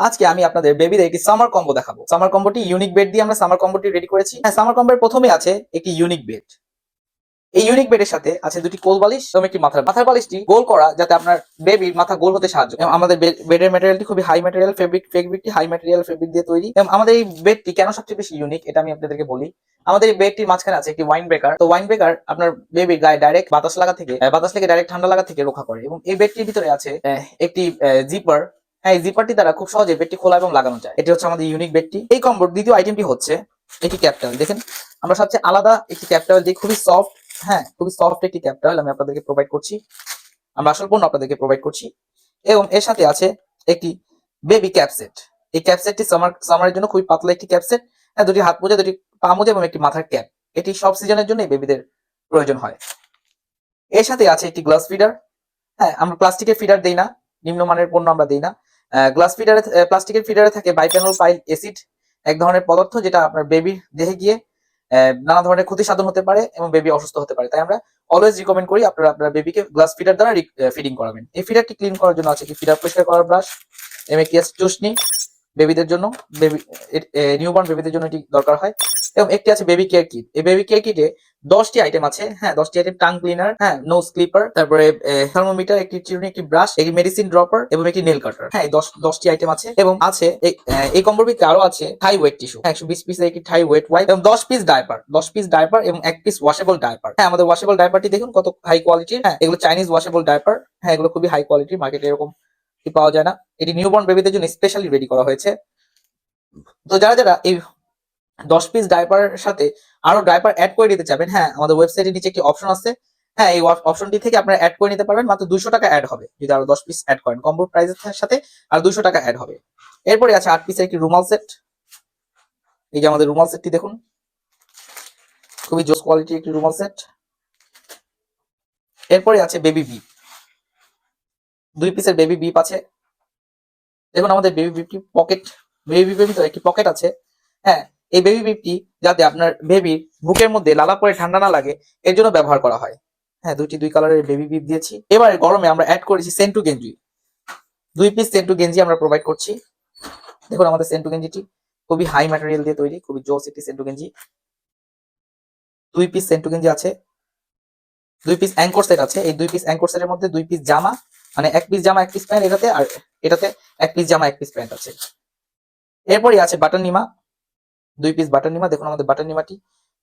আজকে আমি আপনাদের বেবিদের একটি সামার কম্বো দেখাবো। সামার কম্বোটি ইউনিক বেড দিয়ে আমরা সামার কম্বোটি রেডি করেছি। হ্যাঁ সামার কম্বোর প্রথমে আছে একটি ইউনিক বেড এই ইউনিক বেডের সাথে আছে দুটি কোল বালিশ এবং একটি মাথার মাথার বালিশটি গোল করা যাতে আপনার বেবির মাথা গোল হতে সাহায্য। এবং আমাদের বেডের ম্যাটেরিয়ালটি খুবই হাই ম্যাটেরিয়াল ফেব্রিক ফেব্রিকটি হাই ম্যাটেরিয়াল ফেব্রিক দিয়ে তৈরি। এবং আমাদের এই বেডটি কেন সবচেয়ে বেশি ইউনিক এটা আমি আপনাদেরকে বলি। আমাদের এই বেডটির মাঝখানে আছে একটি ওয়াইন ব্রেকার তো ওয়াইন ব্রেকার আপনার বেবির গায়ে ডাইরেক্ট বাতাস লাগা থেকে বাতাস থেকে ডাইরেক্ট ঠান্ডা লাগা থেকে রক্ষা করে। এবং এই বেডটির ভিতরে আছে একটি জিপার হ্যাঁ এই জিপারটি দ্বারা খুব সহজে বেডটি খোলা এবং লাগানো যায়। এটি হচ্ছে আমাদের ইউনিক বেডটি এই কম্বোর দ্বিতীয় আইটেমটি হচ্ছে একটি ক্যাপটাল দেখেন, আমরা সবচেয়ে আলাদা একটি ক্যাপটাল দিয়ে খুবই সফট হ্যাঁ খুবই সফট একটি ক্যাপটাল আমি আপনাদেরকে প্রোভাইড করছি। আমরা আসল পণ্য আপনাদেরকে প্রোভাইড করছি। এবং এর সাথে আছে একটি বেবি ক্যাপসেট এই ক্যাপসেটটি সামার সামারের জন্য খুবই পাতলা একটি ক্যাপসেট হ্যাঁ দুটি হাত মোজা দুটি পা মোজা এবং একটি মাথার ক্যাপ এটি সব সিজনের জন্য বেবিদের প্রয়োজন হয়। এর সাথে আছে একটি গ্লাস ফিডার হ্যাঁ আমরা প্লাস্টিকের ফিডার দেই না। নিম্নমানের পণ্য আমরা দেই না। গ্লাস ফিডারে প্লাস্টিকের ফিডারে থাকে বাইপ্যানল পাইল অ্যাসিড এক ধরনের পদার্থ যেটা আপনার বেবির দেহে গিয়ে নানা ধরনের ক্ষতি সাধন হতে পারে এবং বেবি অসুস্থ হতে পারে। তাই আমরা অলওয়েজ রিকমেন্ড করি আপনারা, আপনার বেবিকে গ্লাস ফিডার দ্বারা ফিডিং করাবেন। এই ফিডারটি ক্লিন করার জন্য আছে কি? ফিডার পরিষ্কার করার ব্রাশ এমএকিএস চুষনি বেবিদের জন্য, বেবি নিউবর্ন বেবিদের জন্য এটি দরকার হয়। এবং একটি আছে বেবি কেয়ার কিট এই বেবি কেয়ার কিটে দশটি আইটেম আছে। হ্যাঁ দশটি আইটেম টাং ক্লিনার হ্যাঁ নোজ ক্লিপার তারপরে থার্মোমিটার একটি চিরুনি, একটি ব্রাশ একটি মেডিসিন ড্রপার এবং একটি নেল কাটার হ্যাঁ দশ, দশটি আইটেম আছে এবং আছে এই- কম্বোর ভিতরে আরও আছে থাই ওয়েট টিস্যু একশো বিশ পিসের একটি থাই ওয়েট ওয়াইপ এবং দশ পিস ডাইপার দশ পিস ডাইপার এবং এক পিস ওয়াশেবল ডাইপার হ্যাঁ আমাদের ওয়াশেবল ডাইপারটি দেখুন কত হাই কোয়ালিটির হ্যাঁ এগুলো চাইনিজ ওয়াশেবল ডাইপার হ্যাঁ এগুলো খুবই হাই কোয়ালিটির মার্কেটে এরকম পাওয়া যায় না। এটি নিউবর্ন বেবিদের জন্য স্পেশালি রেডি করা হয়েছে। তো যারা যারা এই দশ পিস ডাইপারের সাথে আরও ডাইপার অ্যাড করে নিতে চাবেন হ্যাঁ আমাদের ওয়েবসাইটের নিচে একটি অপশন আছে। হ্যাঁ এই অপশনটি থেকে আপনারা অ্যাড করে নিতে পারবেন। মাত্র দুশো টাকা অ্যাড হবে, যদি আরও দশ পিস অ্যাড করেন। কম্বো প্রাইসের সাথে আর দুশো টাকা অ্যাড হবে। এরপরে আছে আট পিসের একটি রুমাল সেট এই যে আমাদের রুমাল সেটটি দেখুন। খুবই জোস কোয়ালিটির একটি রুমাল সেট এরপরে আছে বেবি বিপ দুই পিসের বেবি বিপ আছে। দেখুন আমাদের বেবি বিপটি পকেট বেবি বিপের ভিতরে একটি পকেট আছে। হ্যাঁ এই বেবি বিপটি যাতে আপনার বেবির বুকের মধ্যে লালা পরে ঠান্ডা না লাগে, এর জন্য ব্যবহার করা হয়। হ্যাঁ দুইটি, দুই কালারের বেবি বিপ দিয়েছি। এবারে গরমে আমরা অ্যাড করেছি সেন্টু গেঞ্জি দুই পিস সেন্টু গেঞ্জি আমরা প্রোভাইড করছি। দেখুন আমাদের সেন্টু গেঞ্জিটি খুবই হাই ম্যাটেরিয়াল দিয়ে তৈরি, খুবই জোস একটি সেন্টু গেঞ্জি দুই পিস সেন্টু গেঞ্জি আছে। দুই পিস অ্যাঙ্কর সেট আছে। এই দুই পিস অ্যাঙ্কর সেটের মধ্যে দুই পিস জামা মানে এক পিস জামা, এক পিস প্যান্ট এটাতে, আর এটাতে এক পিস জামা, এক পিস প্যান্ট আছে। এরপরই আছে বাটন নিমা। দুই পিস বাটন নিমা। দেখুন আমাদের বাটন নিমাটি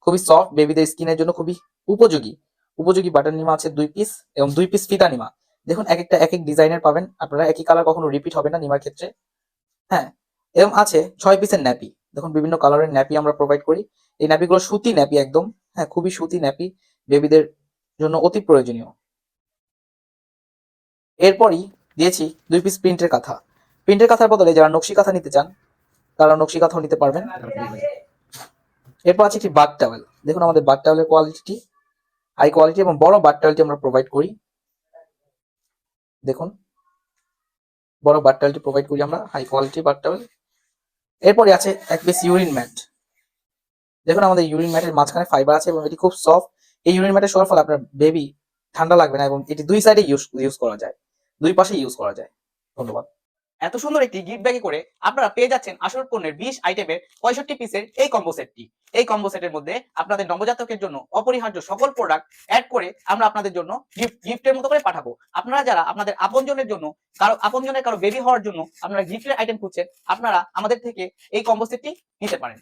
খুবই সফট বেবিদের স্কিনের জন্য খুবই উপযোগী। উপযোগী বাটন নিমা আছে দুই পিস এবং দুই পিস ফিতা নিমা। দেখুন এক একটা এক এক ডিজাইনের পাবেন। আপনারা একই কালার কখনো রিপিট হবে না নিমার ক্ষেত্রে। হ্যাঁ এবং আছে ছয় পিসের ন্যাপি দেখুন বিভিন্ন কালারের ন্যাপি আমরা প্রোভাইড করি। এই ন্যাপিগুলো সুতি ন্যাপি একদম। হ্যাঁ খুবই সুতি ন্যাপি বেবিদের জন্য অতি প্রয়োজনীয়। এরপরই দিয়েছি দুই পিস প্রিন্টের কাঁথা। প্রিন্টের কাঁথার বদলে যারা নকশি কাঁথা নিতে চান, তারা নকশি কাঁথাও নিতে পারবেন। এরপর আছে একটি বাথ টাওয়েল দেখুন আমাদের বাথ টাওয়েলের কোয়ালিটি হাই কোয়ালিটি এবং বড় বাথ টাওয়েলটি আমরা প্রোভাইড করি। দেখুন, বড় বাথ টাওয়েলটি প্রোভাইড করি আমরা হাই কোয়ালিটি বাথ টাওয়েল এরপরে আছে এক পিস ইউরিন ম্যাট দেখুন আমাদের ইউরিন ম্যাটের মাঝখানে ফাইবার আছে এবং এটি খুব সফট এই ইউরিন ম্যাটের শোয়ার ফলে আপনার বেবি ঠান্ডা লাগবে না এবং এটি দুই সাইডে ইউজ ইউজ করা যায়। দুই পাশে ইউজ করা যায়। ধন্যবাদ। এত সুন্দর একটি গিফট ব্যাগে করে আপনারা পেয়ে যাচ্ছেন আসল পণ্যের বিশ আইটেমের পঁয়ষট্টি পিসের এই কম্বো সেটটি এই কম্বো সেটের মধ্যে আপনাদের নবজাতকের জন্য অপরিহার্য সকল প্রোডাক্ট অ্যাড করে আমরা আপনাদের জন্য গিফট গিফটের মতো করে পাঠাবো। আপনারা যারা আপনাদের আপনজনের জন্য, কারও, আপনজনের কারও বেবি হওয়ার জন্য আপনারা গিফটের আইটেম খুঁজছেন, আপনারা আমাদের থেকে এই কম্বো সেটটি নিতে পারেন।